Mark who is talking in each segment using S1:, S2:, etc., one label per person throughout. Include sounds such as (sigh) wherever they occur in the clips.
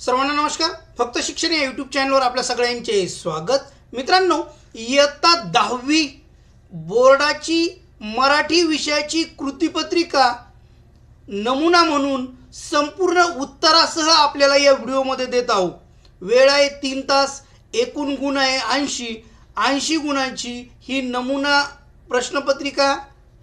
S1: सर्वांना नमस्कार. फक्त शिक्षण या यूट्यूब चॅनलवर आपल्या सगळ्यांचे स्वागत. मित्रांनो इयत्ता दहावी बोर्डाची मराठी विषयाची कृतीपत्रिका नमुना म्हणून संपूर्ण उत्तरासह आपल्याला या व्हिडिओमध्ये देत आहोत. वेळ आहे तीन तास एकूण गुण आहे ऐंशी. ऐंशी गुणांची ही नमुना प्रश्नपत्रिका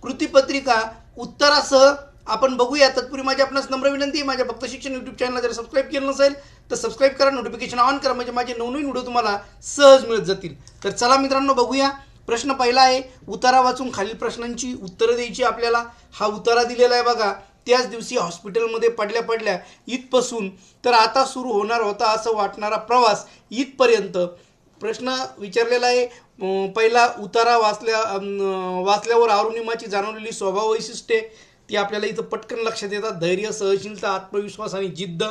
S1: कृतीपत्रिका उत्तरासह आपण बघूया. तत्पूर्वी माझी आपणास नम्र विनंती आहे माझ्या फक्त शिक्षण यूट्यूब चॅनलला जर सबस्क्राईब केलं नसेल तर सबस्क्राईब करा नोटिफिकेशन ऑन करा म्हणजे माझे नवनवीन व्हिडिओ तुम्हाला सहज मिळत जातील. तर चला मित्रांनो बघूया. प्रश्न पहिला आहे उतारा वाचून खालील प्रश्नांची उत्तरं द्यायची आपल्याला. हा उतारा दिलेला आहे बघा. त्याच दिवशी हॉस्पिटलमध्ये पडल्या पडल्या इथपासून तर आता सुरू होणार होता असं वाटणारा प्रवास इथपर्यंत. प्रश्न विचारलेला आहे पहिला उतारा वाचल्या वाचल्यावर अरुणिमाची जाणवलेली स्वभाव वैशिष्ट्ये ती आपल्याला इथं पटकन लक्षात येतात. धैर्य सहनशीलता आत्मविश्वास आणि जिद्द.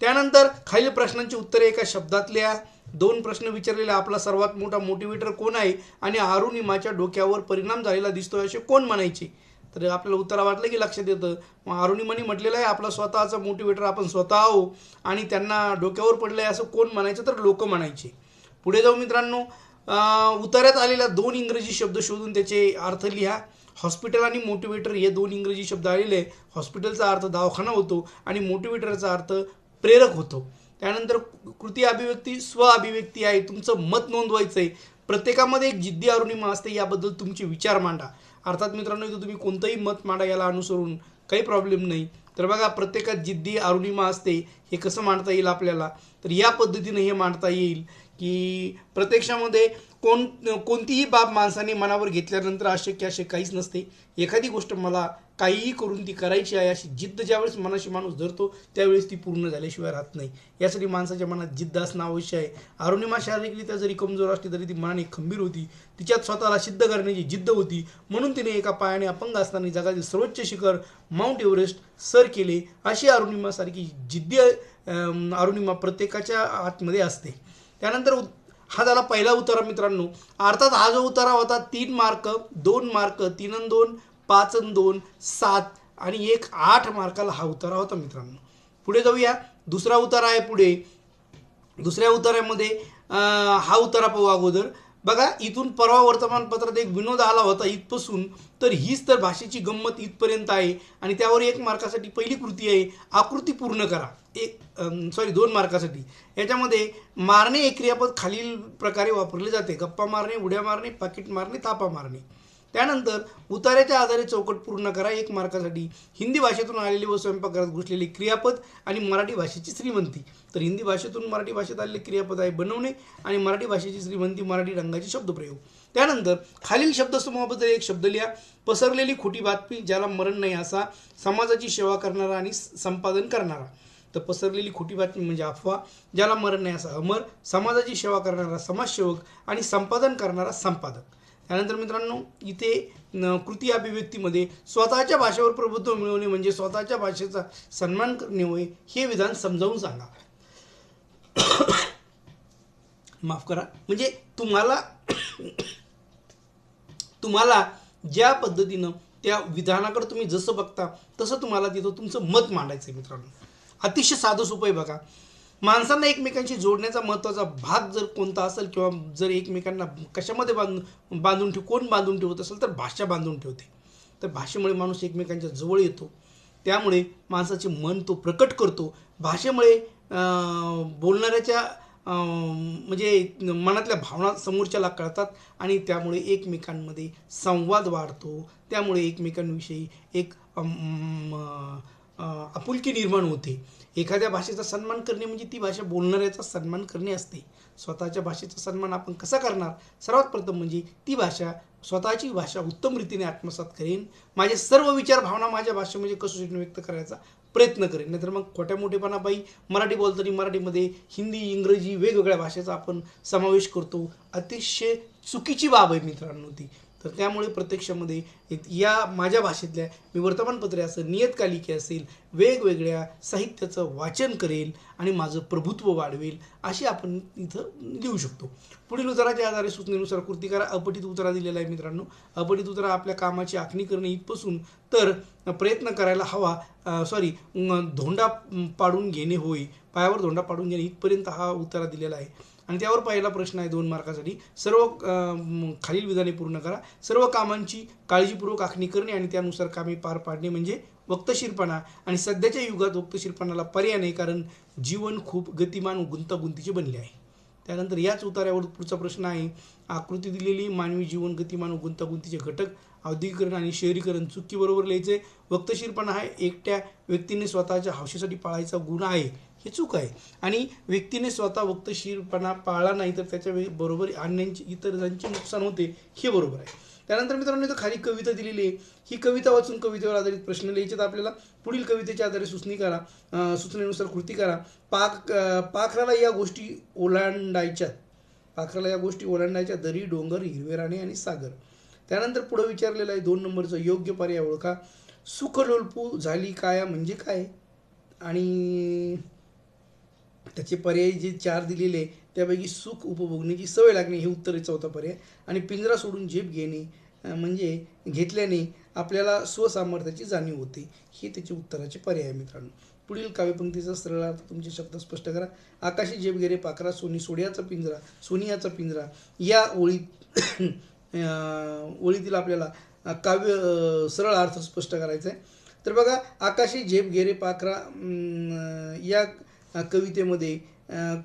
S1: त्यानंतर खालील प्रश्नांची उत्तरे एका शब्दातल्या दोन प्रश्न विचारलेला आपला सर्वात मोठा मोटिवेटर कोण आहे? आणि अरुणिमाच्या डोक्यावर परिणाम झालेला दिसतोय असे कोण म्हणायचे? तर आपल्याला उत्तरा वाटलं की लक्षात येतं. मग अरुणिमाने म्हटलेलं आहे आपला स्वतःचा मोटिवेटर आपण स्वतः आहो आणि त्यांना डोक्यावर पडलं आहे असं कोण म्हणायचं तर लोक म्हणायचे. पुढे जाऊ मित्रांनो अं, उतार्यात आलेल्या दोन इंग्रजी शब्द शोधून त्याचे अर्थ लिहा. हॉस्पिटल आणि मोटिवेटर हे दोन इंग्रजी शब्द आलेले हॉस्पिटलचा अर्थ दवाखाना होतो आणि मोटिवेटरचा अर्थ प्रेरक होतो. त्यानंतर कृती अभिव्यक्ती स्व अभिव्यक्ती आहे. तुमचं मत नोंदवायचं आहे प्रत्येकामध्ये एक जिद्दी अरुणिमा असते याबद्दल तुमचे विचार मांडा. अर्थात मित्रांनो इथं तुम्ही कोणतंही मत मांडा याला अनुसरून काही प्रॉब्लेम नाही. तर बघा प्रत्येकात जिद्दी अरुणिमा असते. हे कसं मांडता येईल आपल्याला? तर या पद्धतीने हे मांडता येईल. की प्रत्यक्षामध्ये कोण कोणतीही बाब माणसाने मनावर घेतल्यानंतर अशक्य असे काहीच नसते. एखादी गोष्ट मला काहीही करून ती करायची आहे अशी जिद्द ज्यावेळेस मनाशी माणूस धरतो त्यावेळेस ती पूर्ण झाल्याशिवाय राहत नाही. यासाठी माणसाच्या मनात जिद्द असणं आवश्यक आहे. अरुणिमा शारीरिकरित्या जरी कमजोर असली तरी ती मनाने खंबीर होती. तिच्यात स्वतःला सिद्ध करण्याची जिद्द होती. म्हणून तिने एका पायाने अपंग असताना जगातील सर्वोच्च शिखर माउंट एव्हरेस्ट सर केले. अशी अरुणिमासारखी जिद्दी अरुणिमा प्रत्येकाच्या आतमध्ये असते. त्यानंतर हा झाला पहिला उतारा मित्रांनो. अर्थात हा जो उतारा होता तीन मार्क दोन मार्क तीन अन दोन पाच अन दोन सात आणि एक आठ मार्काला हा उतारा होता मित्रांनो. पुढे जाऊया. दुसरा उतारा आहे पुढे. दुसऱ्या उतारामध्ये हा उतारा पाहू अगोदर. बघा इथून परवा वर्तमानपत्रात एक विनोद आला होता इथपासून. तर हीच तर भाषेची गंमत इथपर्यंत आहे. आणि त्यावर एक मार्कासाठी पहिली कृती आहे आकृती पूर्ण करा. एक सॉरी दोन मार्कासाठी. याच्यामध्ये मारणे एक क्रियापद खालील प्रकारे वापरले जाते. गप्पा मारणे उड्या मारणे पाकिट मारणे तापा मारणे. त्यानंतर उतार्याच्या आधारे चौकट पूर्ण करा एक मार्कासाठी. हिंदी भाषेतून आलेली व स्वयंपाकघरात घुसलेली क्रियापद आणि मराठी भाषेची श्रीमंती. तर हिंदी भाषेतून मराठी भाषेत आलेले क्रियापद आहे बनवणे आणि मराठी भाषेची श्रीमंती मराठी रंगाचे शब्दप्रयोग. त्यानंतर खालील शब्दसमूहाबद्दल एक शब्द लिहा. पसरलेली खोटी बातमी ज्याला मरण नाही असा समाजाची सेवा करणारा आणि संपादन करणारा. तर पसरलेली खोटी बातमी म्हणजे अफवा ज्याला मरण नाही असा अमर समाजाची सेवा करणारा समाजसेवक आणि संपादन करणारा संपादक. त्यानंतर मित्रांनो इथे कृती अभिव्यक्तीमध्ये स्वतःच्या भाषेवर प्रभुत्व मिळवणे म्हणजे स्वतःच्या भाषेचा सन्मान करणे होय हे विधान समजावून सांगा. (coughs) माफ करा. म्हणजे तुम्हाला (coughs) तुम्हाला ज्या पद्धतीनं त्या विधानाकडे तुम्ही जसं बघता तसं तुम्हाला तिथं तुमचं मत मांडायचं आहे मित्रांनो. अतिशय साधं सोपं आहे बघा. माणसांना एकमेकांशी जोडण्याचा महत्त्वाचा भाग जर कोणता असेल किंवा जर एकमेकांना कशामध्ये बांधून बांधून ठेव कोण बांधून ठेवत असेल तर भाषा बांधून ठेवते. तर भाषेमुळे माणूस एकमेकांच्या जवळ येतो. त्यामुळे माणसाचे मन तो प्रकट करतो. भाषेमुळे बोलणाऱ्याच्या म्हणजे मनातल्या भावना समोरच्याला कळतात आणि त्यामुळे एकमेकांमध्ये संवाद वाढतो. त्यामुळे एकमेकांविषयी एक आपुलकी निर्माण होते. एखाद्या भाषेचा सन्मान करणे म्हणजे ती भाषा बोलणाऱ्याचा सन्मान करणे असते. स्वतःच्या भाषेचा सन्मान आपण कसा करणार? सर्वात प्रथम म्हणजे ती भाषा स्वतःची भाषा उत्तम रीतीने आत्मसात करेन. माझे सर्व विचार भावना माझ्या भाषेमध्ये कसोशीने व्यक्त करायचा प्रयत्न करेन. नाहीतर मग खोट्या मोठेपणापायी मराठी बोलताना मराठीमध्ये हिंदी इंग्रजी वेगवेगळ्या भाषेचा आपण समावेश करतो. अतिशय चुकीची बाब आहे मित्रांनो ती. तर त्यामुळे प्रत्यक्षामध्ये या माझ्या भाषेतल्या मी वर्तमानपत्रे असेल नियतकालिके असेल वेगवेगळ्या साहित्याचं वाचन करेल आणि माझं प्रभुत्व वाढवेल अशी आपण इथं लिहू शकतो. पुढील उत्तराच्या आधारे सूचनेनुसार कृतिकारा अपटित अपठित दिलेला आहे मित्रांनो. अपठित उतरा आपल्या कामाची आखणी करणे इथपासून तर प्रयत्न करायला हवा. सॉरी धोंडा पाडून घेणे होय. पायावर धोंडा पाडून घेणे इथपर्यंत हा उत्तरा दिलेला आहे. आणि त्यावर पहिला प्रश्न आहे दोन मार्कासाठी. सर्व खालील विधाने पूर्ण करा. सर्व कामांची काळजीपूर्वक आखणी करणे आणि त्यानुसार कामे पार पाडणे म्हणजे वक्तशीरपणा. आणि सध्याच्या युगात वक्तशीरपणाला पर्याय नाही कारण जीवन खूप गतिमान गुंतागुंतीचे बनले आहे. त्यानंतर याच उतार्यावर पुढचा प्रश्न आहे. आकृती दिलेली मानवी जीवन गतिमान गुंतागुंतीचे घटक औद्योगिकरण आणि शहरीकरण चुकीबरोबर लिहायचे. वक्तशीरपणा हा एकट्या व्यक्तीने स्वतःच्या हौशेसाठी पाळायचा गुण आहे. हे चूक आहे. आणि व्यक्तीने स्वतः वक्तशीरपणा पाळला नाही तर त्याच्या बरोबर अन्यांची इतरांचे नुकसान होते हे बरोबर आहे. त्यानंतर मित्रांनो इथं खाली कविता दिलेली आहे. ही कविता वाचून कवितेवर आधारित प्रश्न लिहायचे आपल्याला. पुढील कवितेच्या आधारे सुचनी करा सूचनेनुसार कृती करा. पाक पाखराला या गोष्टी ओलांडायच्या पाखराला या गोष्टी ओलांडायच्या. दरी डोंगर हिरवे राणे आणि सागर. त्यानंतर पुढे विचारलेलं आहे दोन नंबरचं योग्य पर्याय ओळखा. सुखलोलपू झाली काया म्हणजे काय? आणि त्याचे पर्याय जे चार दिलेले आहे, त्यापैकी सुख उपभोगण्याची सवय लागणे हे उत्तर चौथा पर्याय. आणि पिंजरा सोडून झेप घेणे म्हणजे घेतल्याने आपल्याला स्वसामर्थ्याची जाणीव होते. हे त्याचे उत्तराचे पर्याय आहे मित्रांनो. पुढील काव्यपंक्तीचा सरळ अर्थ तुमचे शब्द स्पष्ट करा. आकाशी झेप गेरे पाखरा सोनी सोड्याचा पिंजरा सोनियाचा पिंजरा. या ओळीत ओळीतील आपल्याला काव्य सरळ अर्थ स्पष्ट करायचा आहे. तर बघा आकाशी झेप गेरे पाखरा या कवितेमध्ये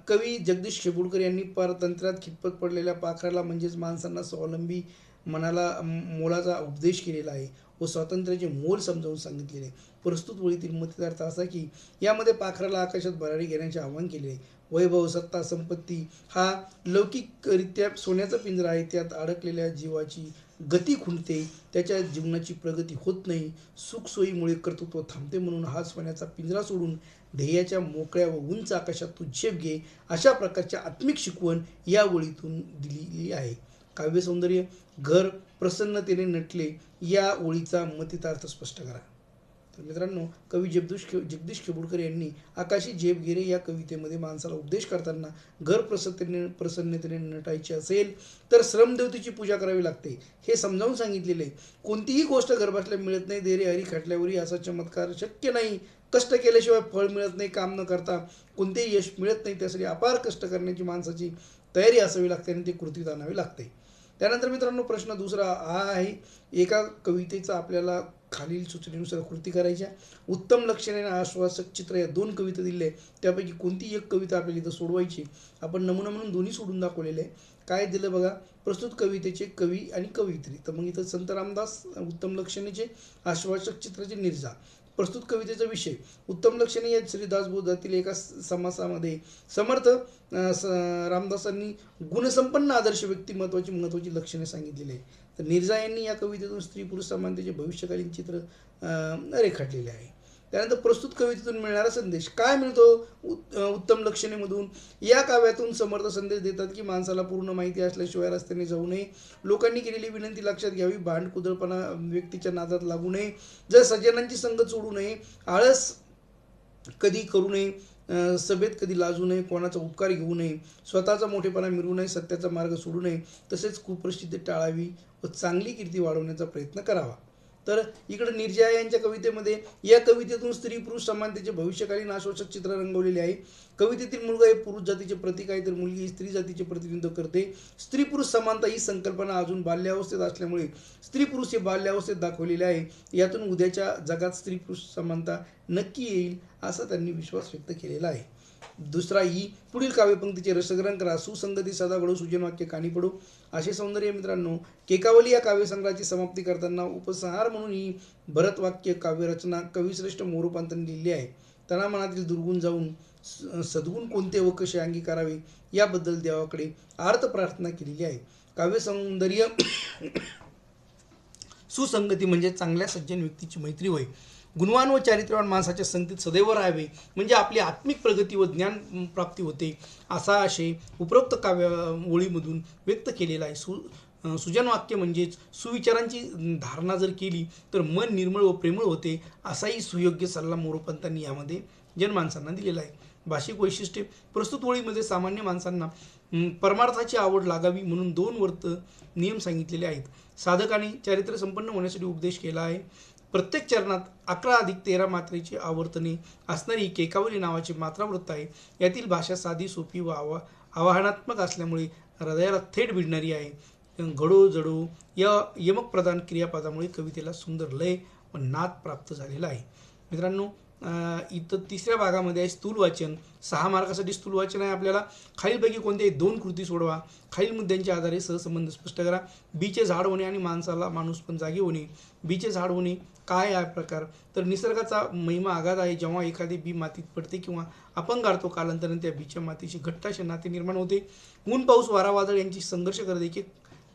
S1: कवी जगदीश खेबुडकर यांनी पारतंत्र्यात खितपत पडलेल्या पाखराला म्हणजेच माणसांना स्वावलंबी मनाला मोलाचा उपदेश केलेला आहे. व स्वातंत्र्याचे मोल समजावून सांगितलेले प्रस्तुत वळीतील मतितार्थ असा की यामध्ये पाखराला आकाशात भरारी घेण्याचे आवाहन केले आहे. वैभव सत्ता संपत्ती हा लौकिकरित्या सोन्याचा पिंजरा आहे. त्यात अडकलेल्या जीवाची गती खुंटते. त्याच्या जीवनाची प्रगती होत नाही. सुखसोयीमुळे कर्तृत्व थांबते म्हणून हा सोन्याचा पिंजरा सोडून ध्येयाच्या मोकळ्या व उंच आकाशात तू झेप घे अशा प्रकारच्या आत्मिक शिकवण या ओळीतून दिलेली आहे. काव्यसौंदर्य घर प्रसन्नतेने नटले या ओळीचा मतितार्थ स्पष्ट करा. तर मित्रांनो कवी जगदीश खे जगदीश खेबुडकर यांनी आकाशी झेप गेरे या कवितेमध्ये माणसाला उपदेश करताना घर प्रसन्नतेने प्रसन्नतेने नटायचे असेल तर श्रमदेवतेची पूजा करावी लागते. हे समजावून सांगितलेले आहे. कोणतीही गोष्ट घरबसल्या मिळत नाही देरे हरी खटल्यावरही असा चमत्कार शक्य नाही. कष्ट केल्याशिवाय फळ मिळत नाही काम न करता कोणतेही यश मिळत नाही त्यासाठी अपार कष्ट करण्याची माणसाची तयारी असावी लागते आणि ते कृतीत आणावी लागते. त्यानंतर मित्रांनो प्रश्न दुसरा हा आहे एका कवितेचा आपल्याला खालील सूचनेनुसार कृती करायच्या. उत्तम लक्षणे आणि आश्वासक चित्र या दोन कविता दिले. त्यापैकी कोणती एक कविता आपल्याला इथं सोडवायची? आपण नमुना म्हणून दोन्ही सोडून दाखवलेले आहे. काय दिलं बघा? प्रस्तुत कवितेचे कवी आणि कवित्री तर मग इथं संत रामदास उत्तम लक्षणेचे आश्वासक चित्राचे निर्जा. प्रस्तुत कवितेचा विषय. उत्तम लक्षणे या श्री दासबोधातील एका समासामध्ये समर्थ स- रामदासांनी गुणसंपन्न आदर्श व्यक्तिमत्वाची महत्त्वाची लक्षणे सांगितलेली आहे तर निर्जा यांनी या कवितेतून स्त्री पुरुष समानतेचे भविष्यकालीन चित्र रेखाटलेले आहे. त्यानंतर प्रस्तुत कवितेतून मिळणारा संदेश. काय मिळतो? उत्तम लक्षणेमधून. या काव्यातून समर्थ संदेश देतात की माणसाला पूर्ण माहिती असल्याशिवाय रस्त्याने जाऊ नये. लोकांनी केलेली विनंती लक्षात घ्यावी. भांड कुदळपणा व्यक्तीच्या नादात लागू नये. जर सज्जनांची संगत सोडू नये आळस कधी करू नये सभेत कधी लाजू नये कोणाचा उपकार घेऊ नये स्वतःचा मोठेपणा मिळवू नये सत्याचा मार्ग सोडू नये तसेच कुप्रसिद्धी टाळावी व चांगली कीर्ती वाढवण्याचा प्रयत्न करावा. तर इकडे निर्जया यांच्या कवितेमध्ये या कवितेतून स्त्री पुरुष समानतेचे भविष्यकालीन आश्वासक चित्र रंगवलेले आहे. कवितेतील मुलगा हे पुरुष जातीचे प्रतीक आहे तर मुलगी ही स्त्री जातीचे प्रतिनिधित्व करते. स्त्री पुरुष समानता ही संकल्पना अजून बाल्यावस्थेत असल्यामुळे स्त्री पुरुष हे बाल्यावस्थेत दाखवलेले आहे. यातून उद्याच्या जगात स्त्री पुरुष समानता नक्की येईल असा त्यांनी विश्वास व्यक्त केलेला आहे. दुसरा ही पुढील काव्यपंक्तीचे रसग्रहण करा सुसंगती सदा घडो सुजन वाक्य कानी पडो. असे सौंदर्य मित्रांनो केकावली या काव्यसंग्रहाची समाप्ती करताना उपसंहार म्हणून ही भरतवाक्य काव्यरचना कविश्रेष्ठ मोरोपांतांनी लिहिली आहे. त्यांना मनातील दुर्गुण जाऊन सद्गुण कोणते व कसे अंगीकारावे याबद्दल देवाकडे आर्त प्रार्थना केलेली आहे. काव्यसौंदर्य (coughs) सुसंगती म्हणजे चांगल्या सज्जन व्यक्तीची मैत्री होय. गुणवान व चारित्र्यवान माणसाच्या संगतीत सदैव राहावे म्हणजे आपली आत्मिक प्रगती व ज्ञान प्राप्ती होते असा आशय उपरोक्त काव्य ओळीमधून व्यक्त केलेला आहे. सु सुजन वाक्य म्हणजेच सुविचारांची धारणा जर केली तर मन निर्मळ व प्रेमळ होते असाही सुयोग्य सल्ला मोरोपंतांनी यामध्ये जनमानसांना दिलेला आहे. भाषिक वैशिष्ट्ये प्रस्तुत ओळीमध्ये सामान्य माणसांना परमार्थाची आवड लागावी म्हणून दोन वर्त नियम सांगितलेले आहेत. साधकाने चारित्र्य संपन्न होण्यासाठी उपदेश केला आहे. प्रत्येक चरणात अकरा अधिक तेरा मात्रेची आवर्तने असणारी केकावली नावाची मात्रावृत्त आहे. यातील भाषा साधी सोपी व आवा आवाहनात्मक असल्यामुळे हृदयाला थेट भिडणारी आहे. घडो जडू या यमकप्रधान क्रियापदामुळे कवितेला सुंदर लय व नाद प्राप्त झालेला आहे. मित्रांनो इथं तिसऱ्या भागामध्ये आहे स्थूल वाचन. सहा मार्कासाठी स्थूल वाचन आहे आपल्याला. खालीलपैकी कोणत्याही दोन कृती सोडवा. खालील मुद्द्यांच्या आधारे सहसंबंध स्पष्ट करा. बीचे झाड होणे आणि माणसाला माणूस पण जागी होणे. बीचे झाड होणे काय आहे प्रकार? तर निसर्गाचा महिमा आघात आहे. जेव्हा एखादी बी मातीत पडते किंवा अपंगारतो कालांतराने त्या बीच्या मातीशी घट्ट नाते निर्माण होते. ऊन पाऊस वारा वादळ यांची संघर्ष करते की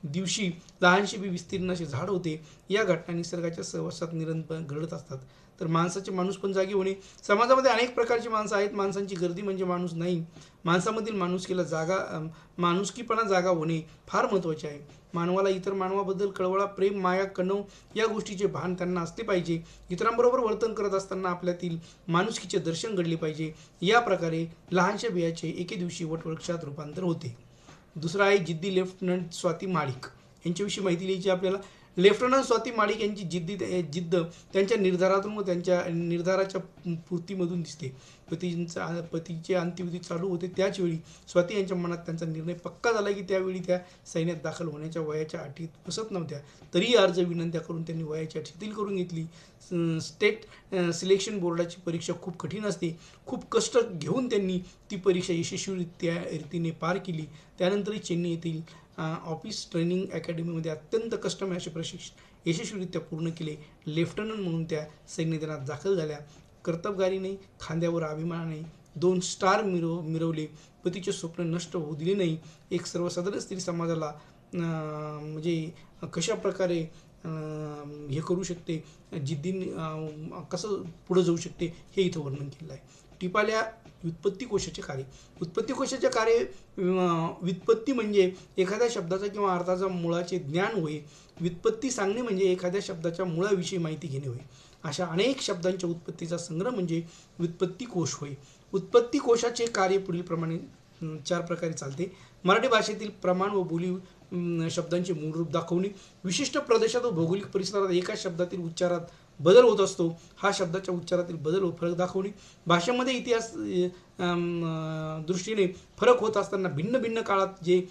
S1: दिवशी लहानशी बी विस्तीर्ण असे झाड होते. या घटना निसर्गाच्या सहवासात निरंतर घडत असतात. तर माणसाचे माणूस पण जागी होणे. समाजामध्ये अनेक प्रकारची माणसं आहेत. माणसांची गर्दी म्हणजे माणूस नाही. माणसामधील माणुसकीला जागा माणुसकीपणा जागा होणे फार महत्त्वाचे आहे. मानवाला इतर मानवाबद्दल कळवळा प्रेम माया कणव या गोष्टीचे भान त्यांना असले पाहिजे. इतरांबरोबर वर्तन करत असताना आपल्यातील माणुसकीचे दर्शन घडले पाहिजे. या प्रकारे लहानशा बियाचे एके दिवशी वटवृक्षात रूपांतर होते. दुसरा आहे जिद्दी लेफ्टनंट स्वाती माळिक. यांच्याविषयी माहिती लिहायची आपल्याला. लेफ्टनंट स्वाती माळिक यांची जिद्दी जिद्द त्यांच्या निर्धारातून व त्यांच्या निर्धाराच्या पूर्तीमधून दिसते. पतींचा पतीचे अंत्यविधी चालू होते त्याचवेळी स्वाती यांच्या मनात त्यांचा निर्णय पक्का झाला की त्यावेळी त्या सैन्यात दाखल होण्याच्या वयाच्या अटीत बसत नव्हत्या. तरी अर्ज विनंत्या करून त्यांनी वयाची अट शिथिल करून घेतली. स्टेट सिलेक्शन बोर्डाची परीक्षा खूप कठीण असते. खूप कष्ट घेऊन त्यांनी ती परीक्षा यशस्वीरित्या रीतीने पार केली. त्यानंतरही चेन्नई येथील ऑफिस ट्रेनिंग अकॅडमीमध्ये अत्यंत कष्टमय असे प्रशिक्षण यशस्वीरित्या पूर्ण केले. लेफ्टनंट म्हणून त्या सैन्यदलात दाखल झाल्या. कर्तबगारीने खांद्यावर अभिमानाने दोन स्टार मिरव मिरवले. पतीचे स्वप्न नष्ट होऊ दिले नाही. एक सर्वसाधारण स्त्री समाजाला म्हणजे कशा प्रकारे हे करू शकते? जिद्दीने कसं पुढं जाऊ शकते? हे इथं वर्णन केलं आहे. टिपाल्या व्युत्पत्ती कोशाचे कार्य. उत्पत्ती कोशाचे कार्य व्युत्पत्ती म्हणजे एखाद्या शब्दाचा किंवा अर्थाचा मुळाचे ज्ञान होय. व्युत्पत्ती सांगणे म्हणजे एखाद्या शब्दाच्या मुळाविषयी माहिती घेणे होय. अशा अनेक शब्दांच्या उत्पत्तीचा संग्रह म्हणजे व्युत्पत्ती कोश होय. उत्पत्ती कोशाचे कार्य पुढीलप्रमाणे चार प्रकारे चालते. मराठी भाषेतील प्रमाण व बोली शब्दांचे मूळ रूप दाखवणे. विशिष्ट प्रदेशात व भौगोलिक परिसरात एका शब्दातील उच्चारात बदल होत असतो. हा शब्दाच्या उच्चारातील बदल व फरक दाखवणे. भाषेमध्ये इतिहास दृष्टीने फरक होत असताना भिन्न भिन्न काळात जे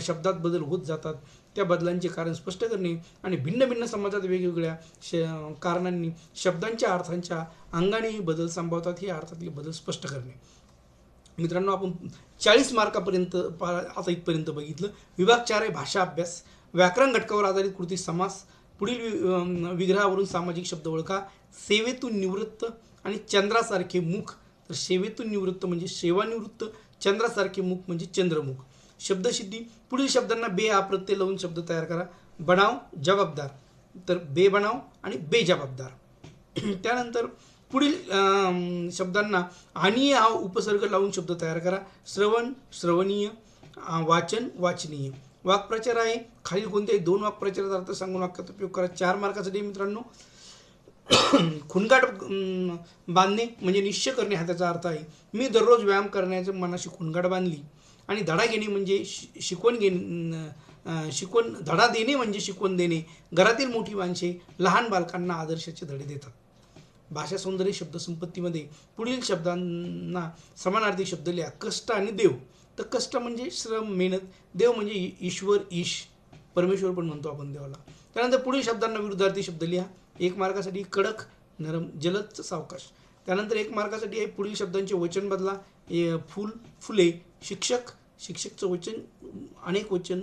S1: शब्दात बदल होत जातात त्या बदलांचे कारण स्पष्ट करणे आणि भिन्न भिन्न समाजात वेगवेगळ्या श कारणांनी शब्दांच्या अर्थांच्या अंगानेही बदल संभवतात हे अर्थातले बदल स्पष्ट करणे. मित्रांनो आपण चाळीस मार्कापर्यंत पा- आता इथपर्यंत बघितलं. विभाग चार आहे भाषा अभ्यास. व्याकरण घटकावर आधारित कृती समास पुढील वि- विग्रहावरून सामाजिक शब्द ओळखा. सेवेतून निवृत्त आणि चंद्रासारखे मुख. तर सेवेतून निवृत्त म्हणजे सेवानिवृत्त चंद्रासारखे मुख म्हणजे चंद्रमुख. शब्दसिद्धी. पुढील शब्दांना बे हा प्रत्यय लावून शब्द तयार करा. बनाव जबाबदार. तर बे बनाव आणि बेजबाबदार (clears throat) त्यानंतर पुढील शब्दांना आणि हा उपसर्ग लावून शब्द तयार करा. श्रवण श्रवणीय वाचन वाचनीय. वाक्प्रचार आहे. खालील कोणत्याही दोन वाक्प्रचाराचा अर्थ सांगून वाक्यात उपयोग करा. चार मार्कासाठी मित्रांनो. (coughs) खुणगाट बांधणे म्हणजे निश्चय करणे हा त्याचा अर्थ आहे. मी दररोज व्यायाम करण्याच्या मनाशी खुणगाट बांधली. आणि धडा घेणे म्हणजे शि- शिकवण घेणे शिकवण धडा देणे म्हणजे शिकवण देणे. घरातील मोठी माणसे लहान बालकांना आदर्शाचे धडे देतात. भाषा सौंदर्य शब्दसंपत्तीमध्ये पुढील शब्दांना समानार्थी शब्द लिहा. कष्ट आणि देव. तर कष्ट म्हणजे श्रम मेहनत. देव म्हणजे ईश्वर ईश. परमेश्वर पण म्हणतो आपण देवाला. त्यानंतर पुढील शब्दांना विरुद्धार्थी शब्द लिहा. एक मार्गासाठी कडक नरम जलद सावकाश. त्यानंतर एक मार्गासाठी आहे पुढील शब्दांचे वचन बदला. ए, फुल फुले शिक्षक. शिक्षकचं वचन अनेक वचन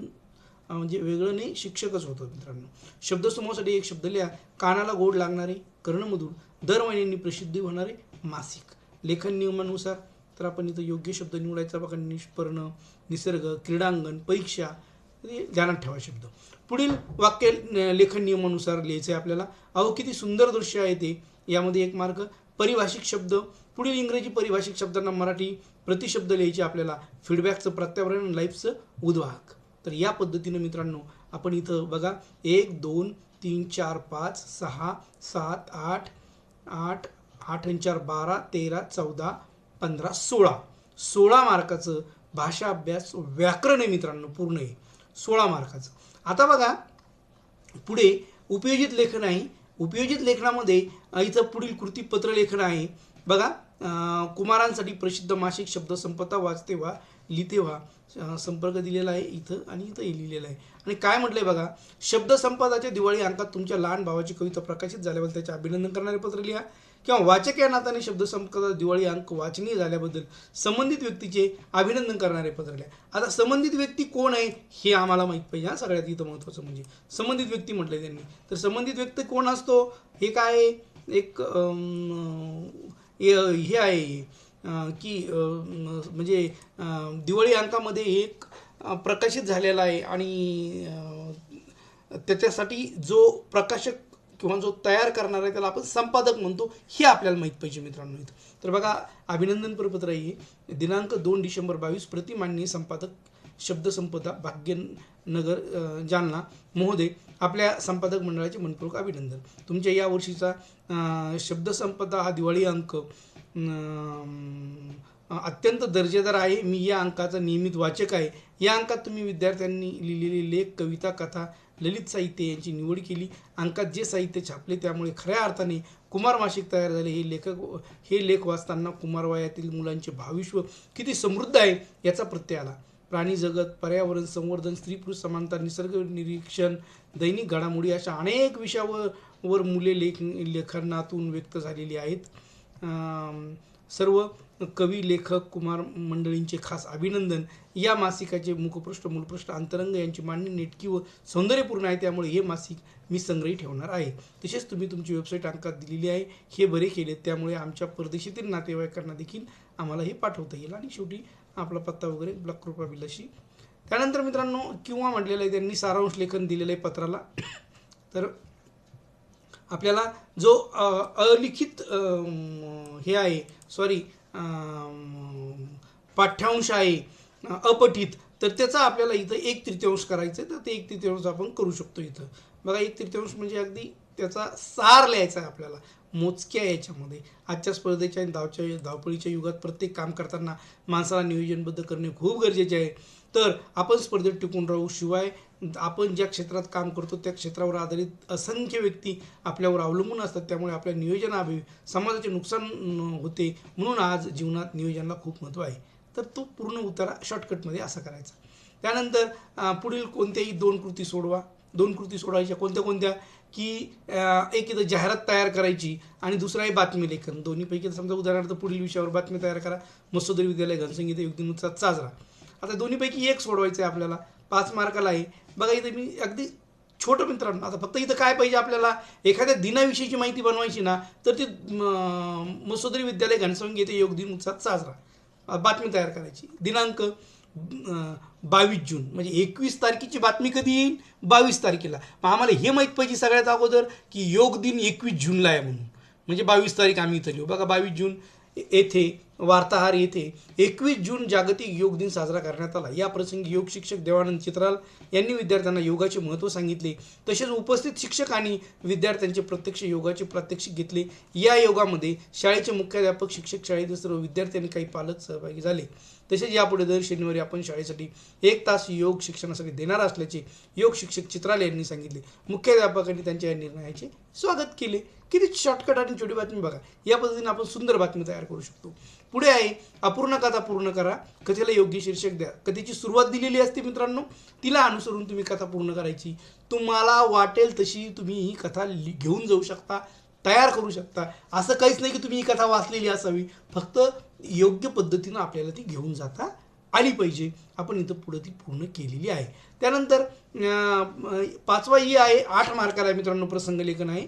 S1: म्हणजे वेगळं नाही शिक्षकच होतं मित्रांनो. शब्दसमूहासाठी एक शब्द लिहा. कानाला गोड लागणारे कर्णमधूर दर महिन्यांनी प्रसिद्धी होणारे मासिक. लेखन नियमानुसार तर आपण इथं योग्य शब्द निवडायचा बघा निष्पर्ण निसर्ग क्रीडांगण परीक्षा ध्यानात ठेवा शब्द. पुढील वाक्य लेखन नियमानुसार लिहायचं आहे आपल्याला. अहो किती सुंदर दृश्य आहे ते. यामध्ये एक मार्क परिभाषिक शब्द. पुढील इंग्रजी परिभाषिक शब्दांना मराठी प्रतिशब्द लिहायचे आपल्याला. फीडबॅकचं प्रत्यावरण लाईफचं उद्वाहक. तर या पद्धतीनं मित्रांनो आपण इथं बघा. एक दोन तीन चार पाच सहा सात आठ आठ आठ चार बारा तेरा चौदा पंधरा सोळा. सोळा मार्काचं भाषा अभ्यास व्याकरण आहे मित्रांनो पूर्ण आहे. सोळा मार्काचं. आता बघा पुढे उपयोजित लेखन आहे. उपयोजित लेखनामध्ये इथं पुढील कृतीपत्र लेखन आहे. बघा कुमारांसाठी प्रसिद्ध मासिक शब्द संपता वाचते वा लिहिते संपर्क दिलेला आहे इथं आणि इथं लिहिलेला लिहिलेलं आहे. आणि काय म्हटलंय बघा शब्द संपदाच्या दिवाळी अंकात तुमच्या लहान भावाची कविता प्रकाशित झाल्यावर त्याचे अभिनंदन करणारे पत्र लिहा. किंवा वाचक या नात्याने शब्द दिवाळी अंक वाचनीय झाल्याबद्दल संबंधित व्यक्तीचे अभिनंदन करणारे पत्र लिहा आता संबंधित व्यक्ती कोण आहे हे आम्हाला माहीत पाहिजे. हा सगळ्यात इथं महत्त्वाचं म्हणजे संबंधित व्यक्ती म्हटलंय त्यांनी. तर संबंधित व्यक्ती कोण असतो? हे काय आहे? एक हे आहे की म्हणजे दिवाळी अंकामध्ये एक प्रकाशित झालेला आहे आणि त्याच्यासाठी जो प्रकाशक किंवा जो तयार करणार आहे त्याला आपण संपादक म्हणतो हे आपल्याला माहीत पाहिजे मित्रांनो इथं. तर बघा अभिनंदन प्रपत्र ही दिनांक दोन डिसेंबर बावीस प्रतिमान्य संपादक शब्दसंपदा भाग्यनगर जालना महोदय आपल्या संपादक मंडळाचे मनपूर्वक अभिनंदन. तुमच्या या वर्षीचा शब्दसंपदा हा दिवाळी अंक अत्यंत दर्जेदार आहे. मी या अंकाचा नियमित वाचक आहे. या अंकात तुम्ही विद्यार्थ्यांनी लिहिलेले लेख कविता कथा ललित साहित्य यांची निवड केली. अंकात जे साहित्य छापले त्यामुळे खऱ्या अर्थाने कुमार मासिक तयार झाले. हे लेखक हे लेख वाचताना कुमारवयातील मुलांचे भाविश्व किती समृद्ध आहे याचा प्रत्यय आला. प्राणी जगत पर्यावरण संवर्धन स्त्री पुरुष समानता निसर्ग निरीक्षण दैनिक घडामोडी अशा अनेक विषयावर वर मुले लेख लेखनातून व्यक्त झालेली आहेत. सर्व कवी लेखक कुमार मंडळींचे खास अभिनंदन. या मासिकाचे मुखपृष्ठ मूलपृष्ठ अंतरंग यांची मांडणी नेटकी व सौंदर्यपूर्ण आहे त्यामुळे हे मासिक मी संग्रही ठेवणार आहे. तसेच तुम्ही तुमची वेबसाईट अंकात दिलेली आहे हे बरे केले त्यामुळे आमच्या परदेशातील नातेवाईकांना देखील आम्हाला हे पाठवता येईल. आणि शेवटी आपला पत्ता वगैरे ब्लॉक कृपा बिलाशी त्यानंतर मित्रांनो किंवा म्हटलेलं आहे त्यांनी सारांश लेखन दिलेलं आहे पत्राला. तर आपल्याला जो अलिखित हे आहे सॉरी पाठ्यांश आहे अपठित तर त्याचा आपल्याला इथं एक तृतीयांश करायचं आहे तर ते एक तृतीयांश आपण करू शकतो इथं. बघा एक तृतीयांश म्हणजे अगदी त्याचा सार लिहायचा आहे आपल्याला मोजक्या याच्यामध्ये. आजच्या स्पर्धेच्या आणि धावच्या धावपळीच्या युगात प्रत्येक काम करताना माणसाला नियोजनबद्ध करणे खूप गरजेचे आहे. तर आपण स्पर्धेत टिकून राहू शिवाय आपण ज्या क्षेत्रात काम करतो त्या क्षेत्रावर आधारित असंख्य व्यक्ती आपल्यावर अवलंबून असतात. त्यामुळे आपल्या नियोजनाअभावी समाजाचे नुकसान होते. म्हणून आज जीवनात नियोजनाला खूप महत्त्व आहे. तर तो पूर्ण उतारा शॉर्टकटमध्ये असा करायचा. त्यानंतर पुढील कोणत्याही दोन कृती सोडवा. दोन कृती सोडवायच्या कोणत्या कोणत्या? की एक इथं जाहिरात तयार करायची आणि दुसरा आहे बातमी लेखन. दोन्हीपैकी समजा उदाहरणार्थ पुढील विषयावर बातमी तयार करा. मसोदरी विद्यालय घनसंगीत योग दिन उत्सव साजरा. आता दोन्हीपैकी एक सोडवायचं आहे आपल्याला. पाच मार्काला आहे. बघा इथं मी अगदी छोटं मित्रांनो आता फक्त इथं काय पाहिजे आपल्याला? एखाद्या दिनाविषयीची माहिती बनवायची ना तर ती म- मसोदरी विद्यालय घनसंगी येथे योग दिन उत्सवात साजरा. बातमी तयार करायची. दिनांक बावीस जून म्हणजे एकवीस तारखेची बातमी कधी येईल? बावीस तारखेला. मग आम्हाला हे माहीत पाहिजे सगळ्यात अगोदर की योग दिन एकवीस जूनला आहे म्हणून. म्हणजे बावीस तारीख आम्ही इथं लिहू. बघा बावीस जून येथे वार्ताहार येथे एकवीस जून जागतिक योग दिन साजरा करण्यात आला. या प्रसंगी योग शिक्षक देवानंद चित्राल यांनी विद्यार्थ्यांना योगाचे महत्त्व सांगितले. तसेच उपस्थित शिक्षक आणि विद्यार्थ्यांचे प्रत्यक्ष योगाचे प्रात्यक्षिक घेतले. या योगामध्ये शाळेचे मुख्याध्यापक शिक्षक शाळेतील सर्व विद्यार्थी आणि काही पालक सहभागी झाले. तसेच यापुढे दर शनिवारी आपण शाळेसाठी एक तास योग शिक्षणासाठी देणार असल्याचे योग शिक्षक चित्राले यांनी सांगितले. मुख्याध्यापकांनी त्यांच्या या निर्णयाचे स्वागत केले. किती शॉर्टकट आणि छोटी बातमी बघा. या पद्धतीने आपण सुंदर बातमी तयार करू शकतो. पुढे आहे अपूर्ण कथा पूर्ण करा. कथेला योग्य शीर्षक द्या. कथेची सुरुवात दिलेली असते मित्रांनो. तिला अनुसरून तुम्ही कथा पूर्ण करायची. तुम्हाला वाटेल तशी तुम्ही ही कथा लि- घेऊन जाऊ शकता. तयार करू शकता. असं काहीच नाही की तुम्ही ही कथा वाचलेली असावी. फक्त योग्य पद्धतीनं आपल्याला ती घेऊन जाता आली पाहिजे. आपण इथं पुढं ती पूर्ण केलेली आहे. त्यानंतर पाचवा ही आहे आठ मार्काला मित्रांनो प्रसंग लेखन आहे.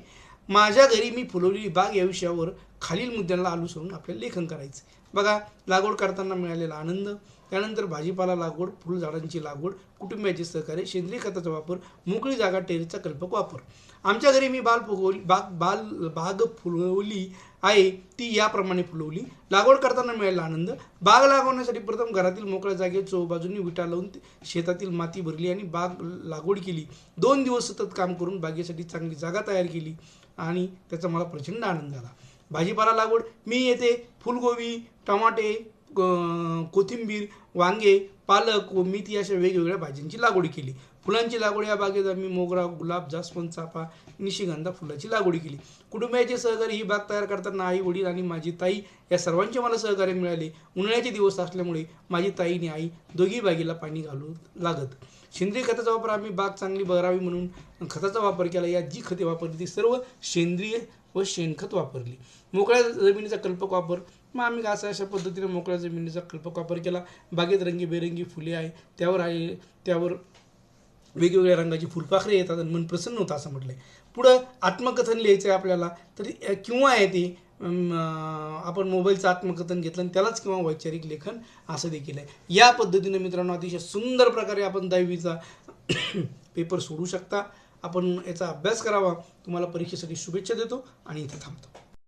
S1: माझ्या घरी मी फुलवलेली बाग या विषयावर खालील मुद्द्यांना अनुसरून आपल्याला लेखन करायचं. बघा लागवड करताना मिळालेला आनंद त्यानंतर भाजीपाला लागवड फुलझाडांची लागवड कुटुंबियाचे सहकार्य सेंद्रिय खताचा वापर मोकळी जागा टेरेसचा कल्पक वापर. आमच्या घरी मी बाल फुगवली बाग बाल बाग फुलवली आहे ती याप्रमाणे फुलवली. लागवड करताना मिळाला आनंद. बाग लागवण्यासाठी प्रथम घरातील मोकळ्या जागेत चौबाजूंनी विटा लावून शेतातील माती भरली आणि बाग लागवड केली. दोन दिवस सतत काम करून बागेसाठी चांगली जागा तयार केली आणि त्याचा मला प्रचंड आनंद झाला. भाजीपाला लागवड मी येथे फुलगोबी टमाटे कोथिंबीर वांगे पालक व मेथी अशा वेगवेगळ्या भाज्यांची लागवड केली. फुलांची लागवड या बागेत आम्ही मोगरा गुलाब जास्वंद चाफा निशिगंधा फुलाची लागवड केली. कुटुंबियाचे सहकारी ही बाग तयार करताना आई वडील आणि माझी ताई या सर्वांचे मला सहकार्य मिळाले. उन्हाळ्याचे दिवस असल्यामुळे माझी ताईने आई दोघी बागेला पाणी घालू लागत. सेंद्रिय खताचा वापर आम्ही बाग चांगली बघावी म्हणून खताचा वापर केला. यात जी खते वापरली ती सर्व सेंद्रिय व शेणखत वापरली. मोकळ्या जमिनीचा कल्पक वापर. मग आम्ही असं अशा पद्धतीने मोकळ्या जमिनीचा कल्पक वापर केला. बागेत रंगीबेरंगी फुले आहे. त्यावर आहे त्यावर वेगवेगळ्या रंगाची फुलपाखरे येतात आणि मन प्रसन्न होतं असं म्हटलं आहे पुढं आत्मकथन लिहायचं आहे आपल्याला. तरी किंवा आहे ते आपण मोबाईलचं आत्मकथन घेतलं आणि त्यालाच किंवा वैचारिक लेखन असं देखील आहे. या पद्धतीने मित्रांनो अतिशय सुंदर प्रकारे आपण दहावीचा (coughs) पेपर सोडू शकता. आपण याचा अभ्यास करावा. तुम्हाला परीक्षेसाठी शुभेच्छा देतो आणि इथं थांबतो.